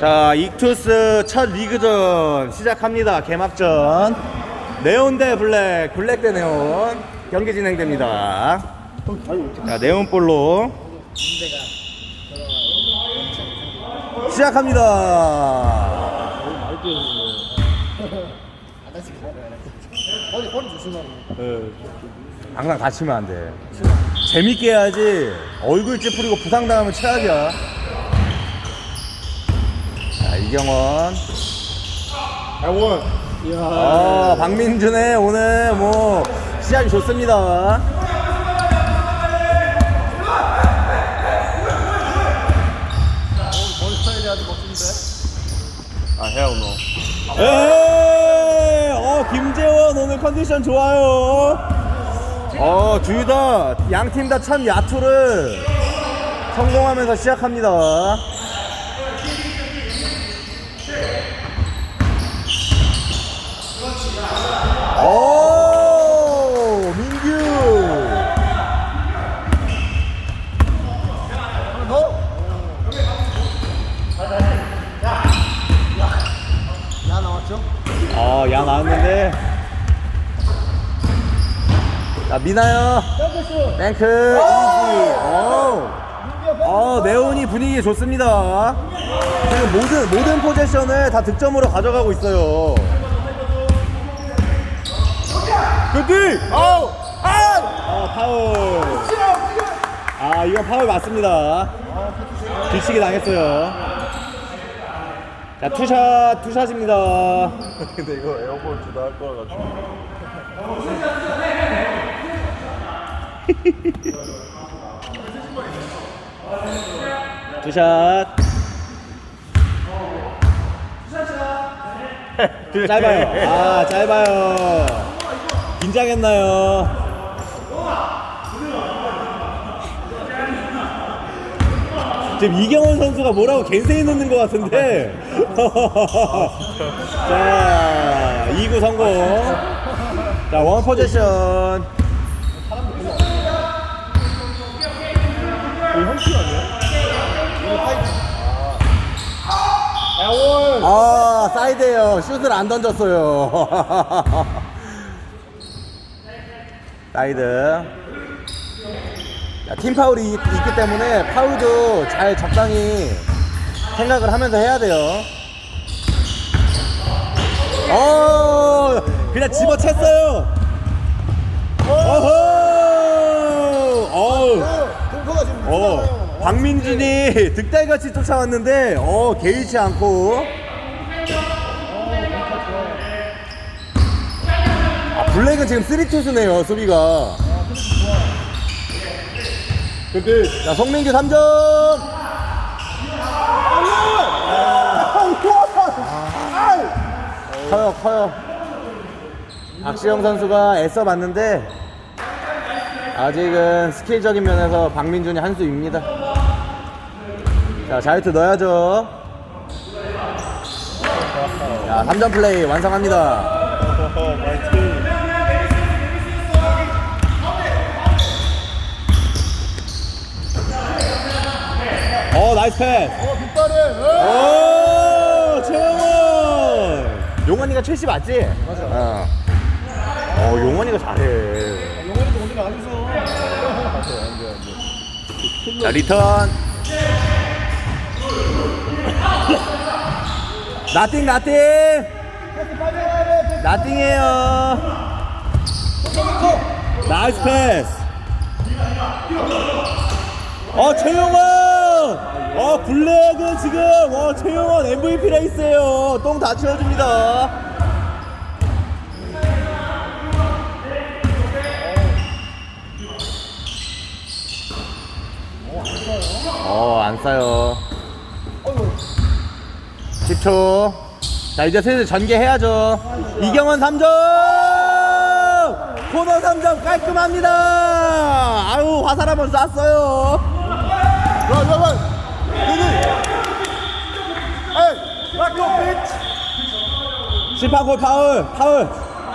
자, 익투스 첫 리그전 시작합니다. 개막전. 네온 대 블랙, 블랙 대 네온 경기 진행됩니다. 자, 네온볼로 시작합니다. 허리 조심하고. 항상 다치면 안 돼. 재밌게 해야지. 얼굴 찌푸리고 부상당하면 최악이야. 자, 이경원. 양원. 이야. 아, 박민준의 오늘 뭐 시작이 좋습니다. 머리 스타일이 아주 멋진데. 아, hell no. 에이, 어, 김재원 오늘 컨디션 좋아요. 어, 둘 다, 양 팀 다 참 야투를 성공하면서 시작합니다. 오, 민규. 더. 야 나왔죠? 어, 야 나왔는데. 자, 미나요. 랭크 이지. 어. 어, 네온이 분위기 좋습니다. 지금 모든 모든 포지션을 다 득점으로 가져가고 있어요. 굿디! 아우! 아! 아, 파울. 아, 이건 파울 맞습니다. 뒤치기 당했어요. 자, 투샷, 투샷입니다. 근데 이거 에어볼 주다 할 거라 가지고. 투샷. 짧아요. 아, 짧아요. 긴장했나요? 지금 이경원 선수가 뭐라고 겐세이 넣는 것 같은데. 자, 2구 성공. 자, 원 포지션. 아. 아 사이드에요 슛을 안 던졌어요 사이드. 자, 팀 파울이 있, 기 때문에 파울도 잘 적당히 생각을 하면서 해야 돼요. 어 그냥 집어챘어요. 어허! 어우. 지금 어, 어. 박민준이 득달같이 쫓아왔는데, 어, 개의치 않고. 블랙은 지금 3투수네요, 수비가. 근데 자, 송민규 3점! 커요, 커요. 박시영 선수가 애써 봤는데, 아직은 스킬적인 면에서 박민준이 한 수입니다. 자, 자유투 넣어야죠. 자, 3점 플레이 완성합니다. 마이 팀. 어, 나이스 패스. 어 빗발에. 오, 최영원. 용원이가 70 맞지? 맞아. 어. 어, 용원이가 잘해. 영원이도 오늘 안돼. 자, 리턴. 나띵, 나띵. 나띵이에요. 나이스 패스. 어, 최용원. 어, 블랙은 지금, 어, 최용원 MVP 레이스에요. 똥다 치워줍니다. 어, 안 싸요. 10초. 자, 이제 슬슬 전개해야죠. 이경원 3점! 코너 3점 깔끔합니다! 아유, 화살 한번 쐈어요. 좋아 좋아 좋아. 여기. 심판골 파울, 파울.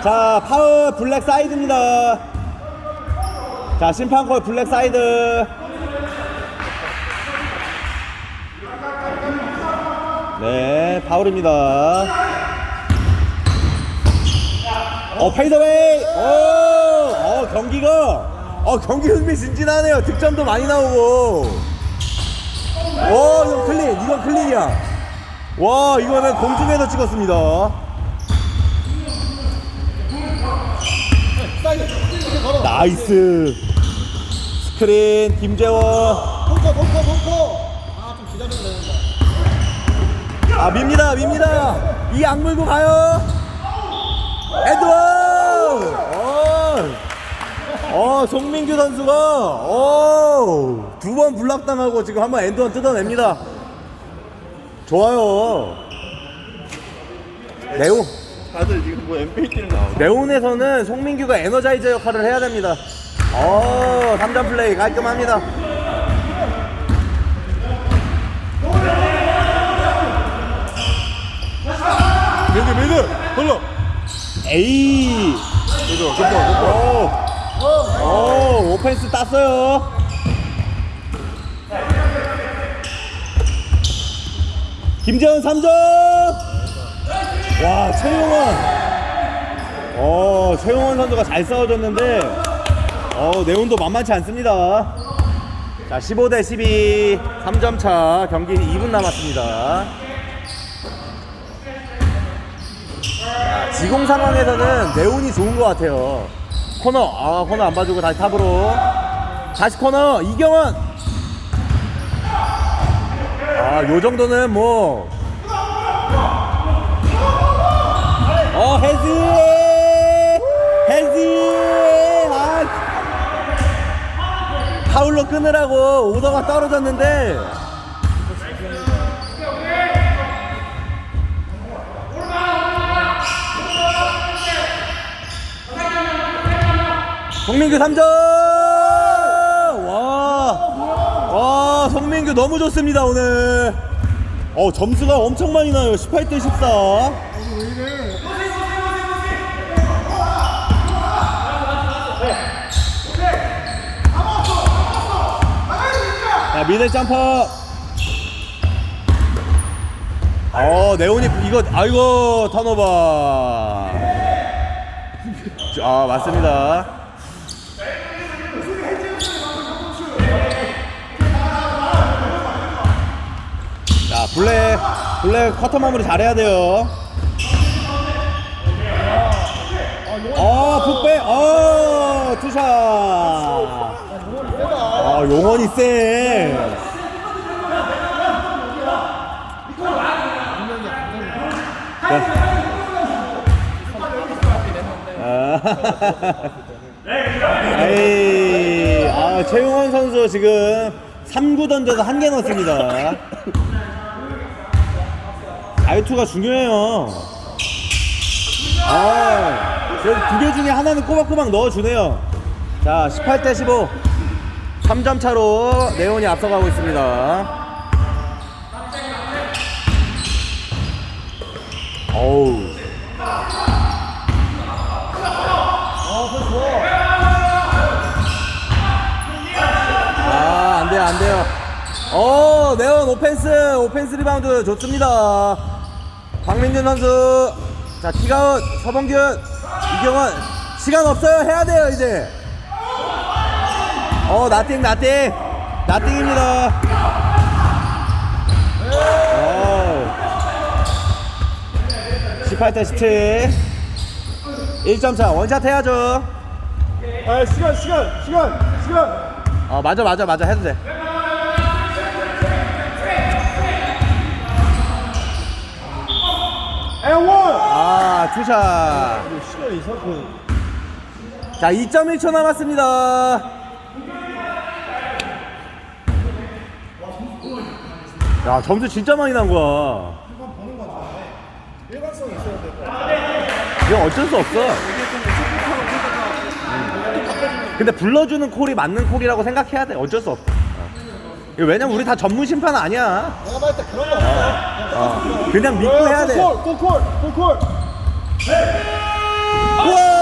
자, 파울 블랙 사이드입니다. 자, 심판골 블랙 사이드. 네, 파울입니다. 어, 페이더웨이! 오! 어, 경기가, 어, 경기 흥미진진하네요. 득점도 많이 나오고. 오, 이건 클린, 이건 클린이야. 와, 이거는 공중에서 찍었습니다. 나이스. 스크린, 김재원. 벙커 벙커 벙커. 아좀 기다려도 되는데. 아 밉니다 밉니다. 이 악물고 가요. 에드원 어, 어 송민규 선수가 어, 두번 블락당하고 지금 한번 엔드원 뜯어냅니다 좋아요. 네오 다들 지금 뭐 MPT를 나오고 네온에서는 송민규가 에너자이저 역할을 해야 됩니다. 어 3점 플레이 깔끔합니다. 미드 미드! 걸러 에이. 미드 굿볼 굿볼 오, 오, 오펜스 땄어요. 김재원 3점. 와, 최용원. 어, 최용원 선수가 잘 싸워줬는데, 어, 네온도 만만치 않습니다. 자, 15 대 12, 3점 차, 경기 2분 남았습니다. 자, 지공 상황에서는 네온이 좋은 것 같아요. 코너, 아, 코너 안 봐주고 다시 탑으로. 다시 코너, 이경원. 아, 요 정도는 뭐. 어, 헤즈! 헤즈! 아. 파울로 끊으라고 오더가 떨어졌는데. 송민규 3점! 와, 와, 송민규 너무 좋습니다, 오늘. 어, 점수가 엄청 많이 나요. 18대 14. 자, 미들 점퍼. 어, 네온이, 이거, 아이고, 턴오버. 아, 맞습니다. 블랙, 블랙 커터 마무리 잘해야 돼요. 어, 풋백, 어, 투샷. 아, 용원이 세. 아, 에이, 아, 최용원 선수 지금 3구 던져서 한 개 넣었습니다. 아이투가 중요해요. 아, 두개 중에 하나는 꼬박꼬박 넣어주네요. 자, 18대 15. 3점 차로 네온이 앞서가고 있습니다. 어우. 아, 안 돼요, 안 돼요. 어, 네온 오펜스, 오펜스 리바운드 좋습니다. 박민준 선수. 자, 키가웃, 서범균, 이경원. 시간 없어요. 해야 돼요, 이제. 어, 나띵, 나띵. 나띵입니다. 어. 18대 17. 1점 차, 원샷 해야죠. 아 시간 시간 시간 시간 어, 맞아, 맞아, 맞아. 해도 돼. 에원 아, 투샷. 시간이 이상큼 자, 2.1초 남았습니다. 야, 점수 진짜 많이 난 거야. 일관성이 있어야 돼 이건 어쩔 수 없어. 음. 근데 불러주는 콜이 맞는 콜이라고 생각해야 돼. 어쩔 수 없어. 어. 이거 왜냐면 우리 다 전문 심판 아니야. 내가 봤을 때 그런 거 없어 어. 그냥 믿고 해야 돼. 골 골 골골 우와!